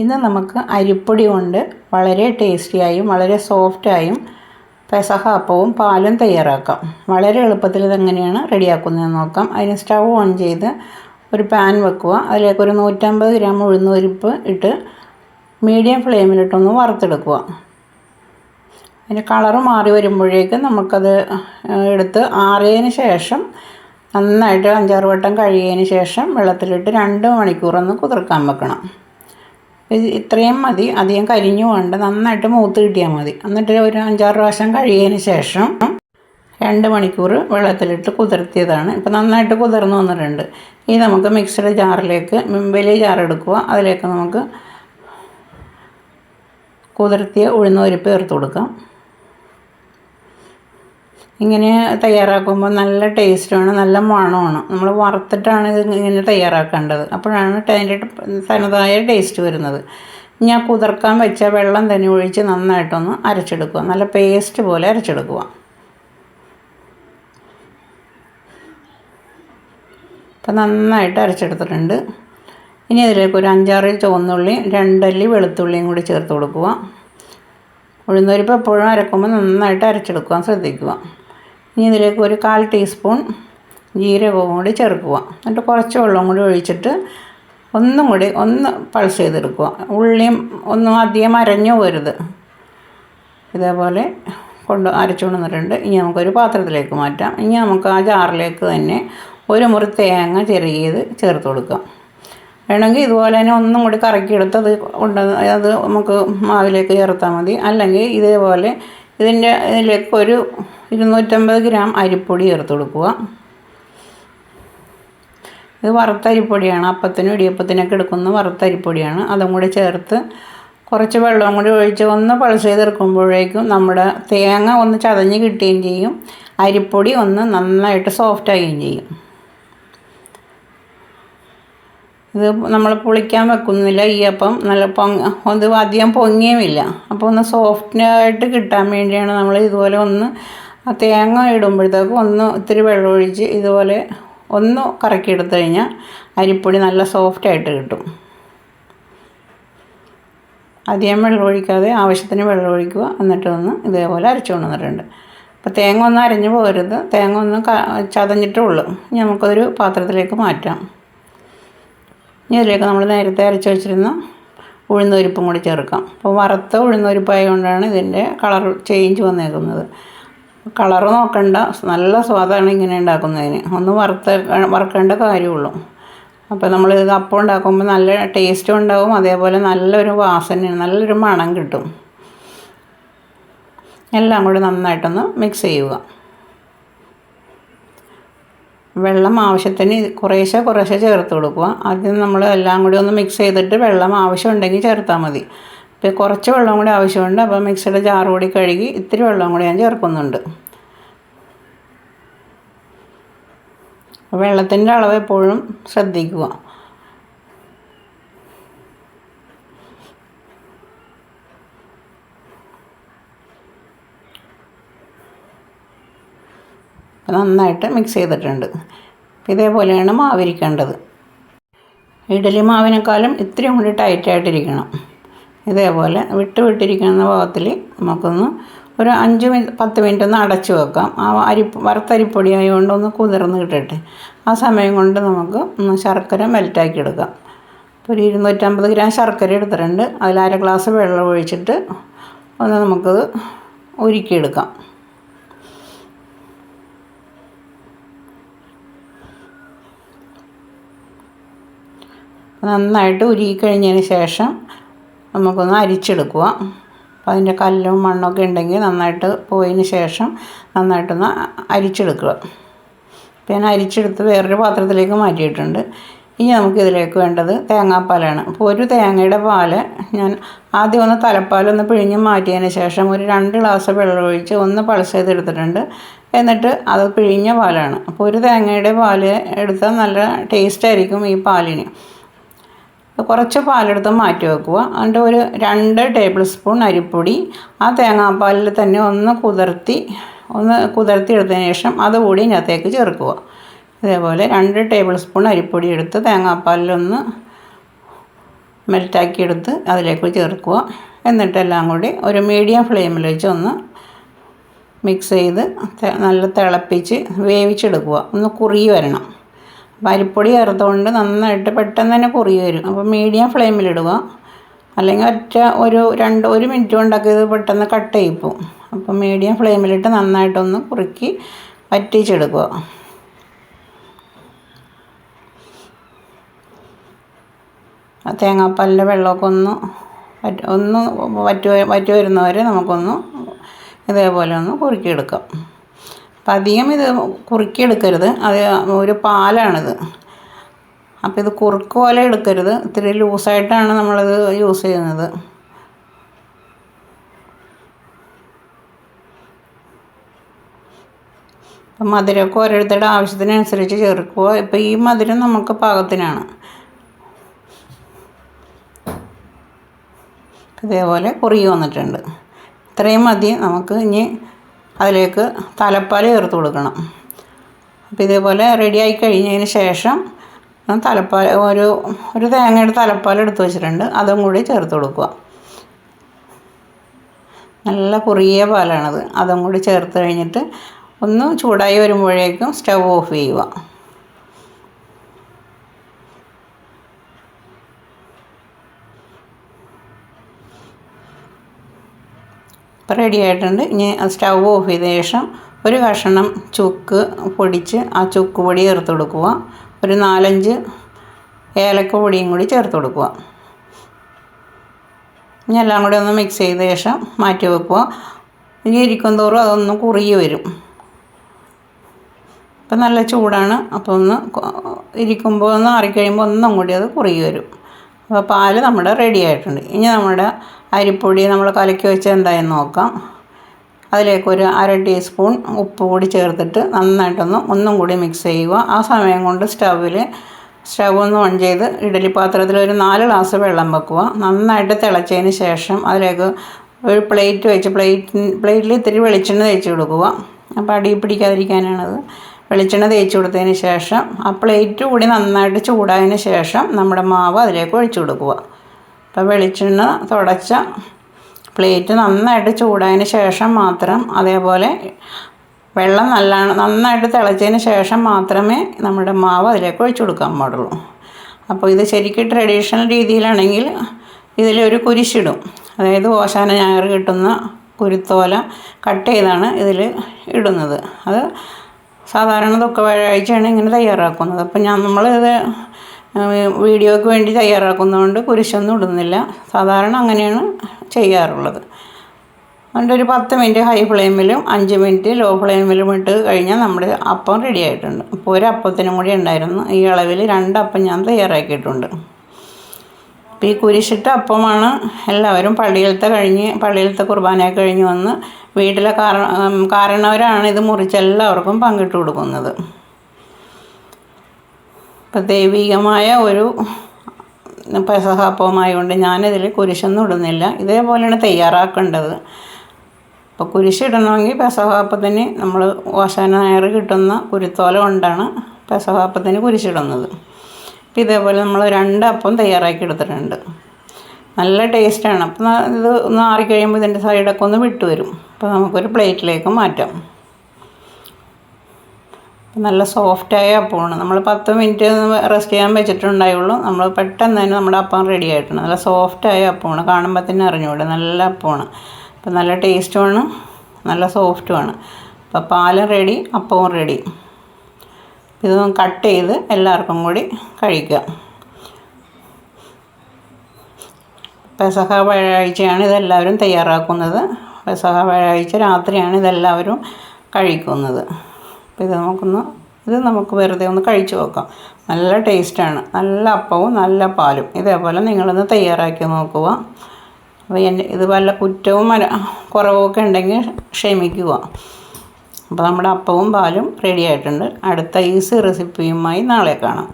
ഇന്ന് നമുക്ക് അരിപ്പൊടി കൊണ്ട് വളരെ ടേസ്റ്റിയായും വളരെ സോഫ്റ്റായും പെസഹ അപ്പവും പാലും തയ്യാറാക്കാം. വളരെ എളുപ്പത്തിൽ ഇതെങ്ങനെയാണ് റെഡിയാക്കുന്നതെന്ന് നോക്കാം. അതിന് സ്റ്റവ് ഓൺ ചെയ്ത് ഒരു പാൻ വെക്കുക. അതിലേക്ക് ഒരു നൂറ്റമ്പത് ഗ്രാം ഉഴുന്നുപരിപ്പ് ഇട്ട് മീഡിയം ഫ്ലെയിമിലിട്ടൊന്ന് വറുത്തെടുക്കുക. അതിന്റെ കളറ് മാറി വരുമ്പോഴേക്കും നമുക്കത് എടുത്ത് ആറിയതിന് ശേഷം നന്നായിട്ട് അഞ്ചാറ് വട്ടം കഴുകിയതിന് ശേഷം വെള്ളത്തിലിട്ട് രണ്ട് മണിക്കൂറൊന്ന് കുതിർക്കാൻ വെക്കണം. ഇത്രയും മതി. അധികം കരിഞ്ഞു വേണ്ട നന്നായിട്ട് മൂത്ത് കിട്ടിയാൽ മതി. എന്നിട്ട് ഒരു അഞ്ചാറ് പ്രാവശ്യം കഴിയതിന് ശേഷം രണ്ട് മണിക്കൂർ വെള്ളത്തിലിട്ട് കുതിർത്തിയതാണ്. ഇപ്പം നന്നായിട്ട് കുതിർന്നു വന്നിട്ടുണ്ട്. ഇനി നമുക്ക് മിക്സഡ് ജാറിലേക്ക് വലിയ ജാർ എടുക്കുക. അതിലേക്ക് നമുക്ക് കുതിർത്തിയ ഉഴുന്നുപരിപ്പ് ചേർത്ത് കൊടുക്കാം. ഇങ്ങനെ തയ്യാറാക്കുമ്പോൾ നല്ല ടേസ്റ്റാണ് നല്ല മണമാണ്. നമ്മൾ വറുത്തിട്ടാണ് ഇത് ഇങ്ങനെ തയ്യാറാക്കേണ്ടത്. അപ്പോഴാണ് അതിന്റെ തനതായ ടേസ്റ്റ് വരുന്നത്. ഞാൻ കുതിർക്കാൻ വെച്ച വെള്ളം തന്നെ ഒഴിച്ച് നന്നായിട്ടൊന്ന് അരച്ചെടുക്കുക. നല്ല പേസ്റ്റ് പോലെ അരച്ചെടുക്കുക. അപ്പം നന്നായിട്ട് അരച്ചെടുത്തിട്ടുണ്ട്. ഇനി അതിലേക്ക് ഒരു അഞ്ചാറ് ചുവന്നുള്ളി രണ്ടല്ലി വെളുത്തുള്ളിയും കൂടി ചേർത്ത് കൊടുക്കുക. ഉഴുന്നരിപ്പ് എപ്പോഴും അരക്കുമ്പോൾ നന്നായിട്ട് അരച്ചെടുക്കാൻ ശ്രദ്ധിക്കുക. ഇനി ഇതിലേക്ക് ഒരു കാൽ ടീസ്പൂൺ ജീരകവും കൂടി ചേർക്കുക. എന്നിട്ട് കുറച്ച് വെള്ളം കൂടി ഒഴിച്ചിട്ട് ഒന്നും കൂടി ഒന്ന് പൾസ് ചെയ്തെടുക്കുക. ഉള്ളിയും ഒന്നും അധികം അരഞ്ഞു പോരുത് ഇതേപോലെ കൊണ്ട് അരച്ചു കൊണ്ടുവന്നിട്ടുണ്ട്. ഇനി നമുക്കൊരു പാത്രത്തിലേക്ക് മാറ്റാം. ഇനി നമുക്ക് ആ ജാറിലേക്ക് തന്നെ ഒരു മുറി തേങ്ങ ചെറിയത് ചേർത്ത് കൊടുക്കാം. വേണമെങ്കിൽ ഇതുപോലെ തന്നെ ഒന്നും കൂടി കറക്കിയെടുത്ത് അത് കൊണ്ട് അത് നമുക്ക് മാവിലേക്ക് ചേർത്താൽ മതി. അല്ലെങ്കിൽ ഇതേപോലെ ഇതിന്റെ ഇതിലേക്ക് ഒരു ഇരുന്നൂറ്റമ്പത് ഗ്രാം അരിപ്പൊടി ചേർത്ത് കൊടുക്കുക. ഇത് വറുത്തരിപ്പൊടിയാണ് അപ്പത്തിനും ഇടിയപ്പത്തിനൊക്കെ എടുക്കുന്ന വറുത്തരിപ്പൊടിയാണ് അതും കൂടി ചേർത്ത് കുറച്ച് വെള്ളവും കൂടി ഒഴിച്ച് ഒന്ന് പൾസ് ചെയ്തെടുക്കുമ്പോഴേക്കും നമ്മുടെ തേങ്ങ ഒന്ന് ചതഞ്ഞ് കിട്ടുകയും ചെയ്യും. അരിപ്പൊടി ഒന്ന് നന്നായിട്ട് സോഫ്റ്റ് ആകുകയും ചെയ്യും. ഇത് നമ്മൾ പുളിക്കാൻ വെക്കുന്നില്ല. ഈ അപ്പം നല്ല പൊങ്ങ ഇത് അധികം പൊങ്ങിയുമില്ല. അപ്പോൾ ഒന്ന് സോഫ്റ്റ് ആയിട്ട് കിട്ടാൻ വേണ്ടിയാണ് നമ്മൾ ഇതുപോലെ ഒന്ന് ആ തേങ്ങ ഇടുമ്പോഴത്തേക്കും ഒന്ന് ഇത്തിരി വെള്ളമൊഴിച്ച് ഇതുപോലെ ഒന്ന് കറക്കിയെടുത്ത് കഴിഞ്ഞാൽ അരിപ്പൊടി നല്ല സോഫ്റ്റായിട്ട് കിട്ടും. അധികം വെള്ളം ഒഴിക്കാതെ ആവശ്യത്തിന് വെള്ളം ഒഴിക്കുക. എന്നിട്ട് ഒന്ന് ഇതേപോലെ അരച്ചു കൊണ്ടുവന്നിട്ടുണ്ട് അപ്പോൾ തേങ്ങ ഒന്നും അരഞ്ഞു പോകരുത്. തേങ്ങ ഒന്ന് ചതഞ്ഞിട്ടേ ഉള്ളൂ. ഇനി നമുക്കതൊരു പാത്രത്തിലേക്ക് മാറ്റാം. ഇനി അതിലേക്ക് നമ്മൾ നേരത്തെ അരച്ച് വെച്ചിരുന്ന ഉഴുന്നൊരിപ്പും കൂടി ചേർക്കാം. അപ്പോൾ വറുത്ത ഉഴുന്നുപരിപ്പായതുകൊണ്ടാണ് ഇതിന്റെ കളർ ചേഞ്ച് വന്നേക്കുന്നത്. കളർ നോക്കണ്ട. നല്ല സ്വാദാണ് ഇങ്ങനെ ഉണ്ടാക്കുന്നതിന്. ഒന്ന് വറുത്ത വറുക്കേണ്ട കാര്യമുള്ളൂ. അപ്പോൾ നമ്മൾ ഇത് അപ്പം ഉണ്ടാക്കുമ്പോൾ നല്ല ടേസ്റ്റും ഉണ്ടാവും. അതേപോലെ നല്ലൊരു വാസനയാണ്. നല്ലൊരു മണം കിട്ടും. എല്ലാം കൂടി നന്നായിട്ടൊന്ന് മിക്സ് ചെയ്യുക. വെള്ളം ആവശ്യത്തിന് കുറേശ്ശെ കുറേശ്ശെ ചേർത്ത് കൊടുക്കുക. ആദ്യം നമ്മൾ എല്ലാം കൂടി ഒന്ന് മിക്സ് ചെയ്തിട്ട് വെള്ളം ആവശ്യമുണ്ടെങ്കിൽ ചേർത്താൽ മതി. ഇപ്പോൾ കുറച്ച് വെള്ളം കൂടി ആവശ്യമുണ്ട്. അപ്പോൾ മിക്സിയുടെ ജാറ് കൂടി കഴുകി ഇത്തിരി വെള്ളം കൂടി ഞാൻ ചേർക്കുന്നുണ്ട്. വെള്ളത്തിന്റെ അളവ് എപ്പോഴും ശ്രദ്ധിക്കുക. നന്നായിട്ട് മിക്സ് ചെയ്തിട്ടുണ്ട്. ഇതേപോലെയാണ് മാവിരിക്കേണ്ടത് ഇഡലി മാവിനേക്കാളും ഇത്രയും കൂടി ടൈറ്റായിട്ടിരിക്കണം. ഇതേപോലെ വിട്ട് വിട്ടിരിക്കുന്ന ഭാഗത്തിൽ നമുക്കൊന്ന് ഒരു അഞ്ച് മിനിറ്റ് പത്ത് മിനിറ്റ് ഒന്ന് അടച്ചു വെക്കാം. ആ അരി വറുത്തരിപ്പൊടി ആയതുകൊണ്ട് ഒന്ന് കുതിർന്ന് കിട്ടട്ടെ. ആ സമയം കൊണ്ട് നമുക്ക് ശർക്കര മെൽറ്റാക്കി എടുക്കാം. അപ്പോൾ ഒരു ഇരുന്നൂറ്റമ്പത് ഗ്രാം ശർക്കര എടുത്തിട്ടുണ്ട്. അതിൽ അര ഗ്ലാസ് വെള്ളം ഒഴിച്ചിട്ട് ഒന്ന് നമുക്കത് ഉരുക്കിയെടുക്കാം. നന്നായിട്ട് ഉരുക്കി കഴിഞ്ഞതിന് ശേഷം നമുക്കൊന്ന് അരിച്ചെടുക്കുക. അപ്പോൾ അതിന്റെ കല്ലും മണ്ണൊക്കെ ഉണ്ടെങ്കിൽ നന്നായിട്ട് പോയതിന് ശേഷം നന്നായിട്ടൊന്ന് അരിച്ചെടുക്കുക. പിന്നെ അരിച്ചെടുത്ത് വേറൊരു പാത്രത്തിലേക്ക് മാറ്റിയിട്ടുണ്ട്. ഇനി നമുക്കിതിലേക്ക് വേണ്ടത് തേങ്ങാപ്പാലാണ്. അപ്പോൾ ഒരു തേങ്ങയുടെ പാൽ ഞാൻ ആദ്യം ഒന്ന് തലപ്പാലൊന്ന് പിഴിഞ്ഞ് മാറ്റിയതിന് ശേഷം ഒരു രണ്ട് ഗ്ലാസ് വെള്ളം ഒഴിച്ച് ഒന്ന് പൾസ് ചെയ്തെടുത്തിട്ടുണ്ട്. എന്നിട്ട് അത് പിഴിഞ്ഞ പാലാണ്. അപ്പോൾ ഒരു തേങ്ങയുടെ പാൽ എടുത്താൽ നല്ല ടേസ്റ്റ് ആയിരിക്കും ഈ പാലിന്. കുറച്ച് പാലെടുത്ത് മാറ്റി വെക്കുക. എന്നിട്ട് ഒരു രണ്ട് ടേബിൾ സ്പൂൺ അരിപ്പൊടി ആ തേങ്ങാപ്പാലിൽ തന്നെ ഒന്ന് കുതിർത്തി ഒന്ന് കുതിർത്തി എടുത്തതിന് ശേഷം അതുകൂടി ഇതിനകത്തേക്ക് ചേർക്കുക. ഇതേപോലെ രണ്ട് ടേബിൾ സ്പൂൺ അരിപ്പൊടി എടുത്ത് തേങ്ങാപ്പാലിലൊന്ന് മെൽറ്റാക്കി എടുത്ത് അതിലേക്ക് ചേർക്കുക. എന്നിട്ടെല്ലാം കൂടി ഒരു മീഡിയം ഫ്ലെയിമിൽ വെച്ച് ഒന്ന് മിക്സ് ചെയ്ത് നല്ല തിളപ്പിച്ച് വേവിച്ചെടുക്കുക. ഒന്ന് കുറുകി വരണം. അരിപ്പൊടി ചേർത്തുകൊണ്ട് നന്നായിട്ട് പെട്ടെന്ന് തന്നെ കുറി വരും. അപ്പോൾ മീഡിയം ഫ്ലെയിമിലിടുക അല്ലെങ്കിൽ ഒറ്റ ഒരു രണ്ട് ഒരു മിനിറ്റ് കൊണ്ടൊക്കെ ഇത് പെട്ടെന്ന് കട്ട് പോകും അപ്പോൾ മീഡിയം ഫ്ലെയിമിലിട്ട് നന്നായിട്ടൊന്ന് കുറുക്കി വറ്റിച്ചെടുക്കുക. തേങ്ങാപ്പാലിന്റെ വെള്ളമൊക്കെ ഒന്ന് ഒന്ന് വറ്റി വറ്റി വരുന്നവരെ നമുക്കൊന്ന് ഇതേപോലെ ഒന്ന് കുറുക്കിയെടുക്കാം. അപ്പം അധികം ഇത് കുറുക്കിയെടുക്കരുത്. അത് ഒരു പാലാണിത്. അപ്പോൾ ഇത് കുറുക്ക് പോലെ എടുക്കരുത്. ഇത്തിരി ലൂസായിട്ടാണ് നമ്മളത് യൂസ് ചെയ്യുന്നത്. അപ്പം മധുരമൊക്കെ ഓരോരുത്തരുടെ ആവശ്യത്തിനനുസരിച്ച് ചേർക്കുക ഇപ്പോൾ ഈ മധുരം നമുക്ക് പാകത്തിനാണ്. ഇതേപോലെ കുറുകി വന്നിട്ടുണ്ട്. ഇത്രയും മതി. നമുക്ക് ഇനി അതിലേക്ക് തലപ്പാൽ ചേർത്ത് കൊടുക്കണം. അപ്പോൾ ഇതേപോലെ റെഡിയായി കഴിഞ്ഞതിന് ശേഷം തലപ്പാൽ ഒരു ഒരു തേങ്ങയുടെ തലപ്പാൽ എടുത്ത് വെച്ചിട്ടുണ്ട്. അതും കൂടി ചേർത്ത് കൊടുക്കുക. നല്ല കുറിയ പാലാണത്. അതും കൂടി ചേർത്ത് കഴിഞ്ഞിട്ട് ഒന്ന് ചൂടായി വരുമ്പോഴേക്കും സ്റ്റവ് ഓഫ് ചെയ്യുക. ഇപ്പോൾ റെഡി ആയിട്ടുണ്ട്. ഇനി സ്റ്റൗ ഓഫ് ചെയ്ത ശേഷം ഒരു കഷണം ചുക്ക് പൊടിച്ച് ആ ചുക്ക് പൊടി ചേർത്ത് കൊടുക്കുക. ഒരു നാലഞ്ച് ഏലക്ക പൊടിയും കൂടി ചേർത്ത് കൊടുക്കുക. ഇനി എല്ലാം കൂടി ഒന്ന് മിക്സ് ചെയ്ത ശേഷം മാറ്റി വെക്കുക. ഇനി ഇരിക്കും തോറും അതൊന്ന് കുറുകി വരും. ഇപ്പം നല്ല ചൂടാണ്. അപ്പോൾ ഒന്ന് ഇരിക്കുമ്പോൾ ഒന്ന് ആറിക്കഴിയുമ്പോൾ ഒന്നും കൂടി അത് കുറുകി വരും. അപ്പോൾ പാൽ നമ്മുടെ റെഡി ആയിട്ടുണ്ട്. ഇനി നമ്മുടെ അരിപ്പൊടി നമ്മൾ കലക്കി വെച്ച് എന്തായെന്ന് നോക്കാം. അതിലേക്ക് ഒരു അര ടീസ്പൂൺ ഉപ്പ് കൂടി ചേർത്തിട്ട് നന്നായിട്ടൊന്ന് ഒന്നും കൂടി മിക്സ് ചെയ്യുക. ആ സമയം കൊണ്ട് സ്റ്റവിൽ സ്റ്റവ് ഒന്ന് ഓൺ ചെയ്ത് ഇഡലി പാത്രത്തിൽ ഒരു നാല് ഗ്ലാസ് വെള്ളം വെക്കുക. നന്നായിട്ട് തിളച്ചതിന് ശേഷം അതിലേക്ക് ഒരു പ്ലേറ്റ് വെച്ച് പ്ലേറ്റ് പ്ലേറ്റിൽ ഇത്തിരി വെളിച്ചെണ്ണ തേച്ച് കൊടുക്കുക. അപ്പോൾ അടി പിടിക്കാതിരിക്കാനാണത്. വെളിച്ചെണ്ണ തേച്ച് കൊടുത്തതിന് ശേഷം ആ പ്ലേറ്റ് കൂടി നന്നായിട്ട് ചൂടായതിന് ശേഷം നമ്മുടെ മാവ് അതിലേക്ക് ഒഴിച്ചു കൊടുക്കുക. അപ്പോൾ വെളിച്ചെണ്ണ തുടച്ച പ്ലേറ്റ് നന്നായിട്ട് ചൂടായതിന് ശേഷം മാത്രം അതേപോലെ വെള്ളം നല്ല നന്നായിട്ട് തിളച്ചതിന് ശേഷം മാത്രമേ നമ്മുടെ മാവ് അതിലേക്ക് ഒഴിച്ചു കൊടുക്കാൻ പാടുള്ളൂ. അപ്പോൾ ഇത് ശരിക്കും ട്രഡീഷണൽ രീതിയിലാണെങ്കിൽ ഇതിലൊരു കുരിശിടും. അതായത് ഓശാന ഞായർ കിട്ടുന്ന കുരുത്തോല കട്ട് ചെയ്താണ് ഇതിൽ ഇടുന്നത്. അത് സാധാരണ ദുഃഖ വ്യാഴാഴ്ചയാണ് ഇങ്ങനെ തയ്യാറാക്കുന്നത്. അപ്പം ഞാൻ നമ്മളിത് വീഡിയോയ്ക്ക് വേണ്ടി തയ്യാറാക്കുന്നതുകൊണ്ട് കുരിശൊന്നും ഇടുന്നില്ല. സാധാരണ അങ്ങനെയാണ് ചെയ്യാറുള്ളത്. അതുകൊണ്ട് ഒരു പത്ത് മിനിറ്റ് ഹൈ ഫ്ലെയിമിലും അഞ്ച് മിനിറ്റ് ലോ ഫ്ലെയിമിലും ഇട്ട് കഴിഞ്ഞാൽ നമ്മുടെ അപ്പം റെഡി ആയിട്ടുണ്ട്. അപ്പോൾ ഒരു അപ്പത്തിനും കൂടി ഉണ്ടായിരുന്നു. ഈ അളവിൽ രണ്ടപ്പം ഞാൻ തയ്യാറാക്കിയിട്ടുണ്ട്. അപ്പോൾ ഈ കുരിശിട്ട അപ്പമാണ് എല്ലാവരും പള്ളിയിലത്തെ കഴിഞ്ഞ് പള്ളിയിലത്തെ കുർബാനയൊക്കെ കഴിഞ്ഞ് വന്ന് വീട്ടിലെ കാരണവരാണ് ഇത് മുറിച്ച് എല്ലാവർക്കും പങ്കിട്ട് കൊടുക്കുന്നത്. ഇപ്പം ദൈവികമായ ഒരു പെസഹാപ്പമായതുകൊണ്ട് ഞാനിതിൽ കുരിശൊന്നും ഇടുന്നില്ല. ഇതേപോലെയാണ് തയ്യാറാക്കേണ്ടത്. അപ്പോൾ കുരിശിടണമെങ്കിൽ പെസഹാപ്പത്തിന് നമ്മൾ ഓശാന നായർ കിട്ടുന്ന കുരുത്തോല കൊണ്ടാണ് പെസഹാപ്പത്തിന് കുരിശിടുന്നത്. അപ്പോൾ ഇതേപോലെ നമ്മൾ രണ്ട് അപ്പം തയ്യാറാക്കി എടുത്തിട്ടുണ്ട് നല്ല ടേസ്റ്റാണ്. അപ്പം ഇത് ഒന്ന് ആറിക്കഴിയുമ്പോൾ ഇതിന്റെ സൈഡൊക്കെ ഒന്ന് വിട്ടു വരും അപ്പോൾ നമുക്കൊരു പ്ലേറ്റിലേക്ക് മാറ്റാം. നല്ല സോഫ്റ്റായ അപ്പമാണ് നമ്മൾ പത്ത് മിനിറ്റ് റെസ്റ്റ് ചെയ്യാൻ വെച്ചിട്ടുണ്ടായുള്ളൂ. നമ്മൾ പെട്ടെന്ന് തന്നെ നമ്മുടെ അപ്പം റെഡി ആയിട്ടുണ്ട്. നല്ല സോഫ്റ്റായ അപ്പമാണ് കാണുമ്പോൾ തന്നെ അറിഞ്ഞുകൂടെ നല്ല അപ്പമാണ് അപ്പം നല്ല ടേസ്റ്റുമാണ് നല്ല സോഫ്റ്റുമാണ് അപ്പോൾ പാലും റെഡി അപ്പവും റെഡി ഇത് കട്ട് ചെയ്ത് എല്ലാവർക്കും കൂടി കഴിക്കാം പെസഹ വ്യാഴാഴ്ചയാണ് ഇതെല്ലാവരും തയ്യാറാക്കുന്നത്. പെസഹ വ്യാഴാഴ്ച രാത്രിയാണ് ഇതെല്ലാവരും കഴിക്കുന്നത്. അപ്പോൾ ഇത് നമുക്കൊന്ന് ഇത് നമുക്ക് വെറുതെ ഒന്ന് കഴിച്ചു നോക്കാം. നല്ല ടേസ്റ്റാണ് നല്ല അപ്പവും നല്ല പാലും. ഇതേപോലെ നിങ്ങളൊന്ന് തയ്യാറാക്കി നോക്കുക. അപ്പോൾ എന്റെ ഇത് വല്ല കുറ്റവും മര കുറവൊക്കെ ഉണ്ടെങ്കിൽ ക്ഷമിക്കുക. അപ്പോൾ നമ്മുടെ അപ്പവും പാലും റെഡി ആയിട്ടുണ്ട്. അടുത്ത ഈസി റെസിപ്പിയുമായി നാളെ കാണാം.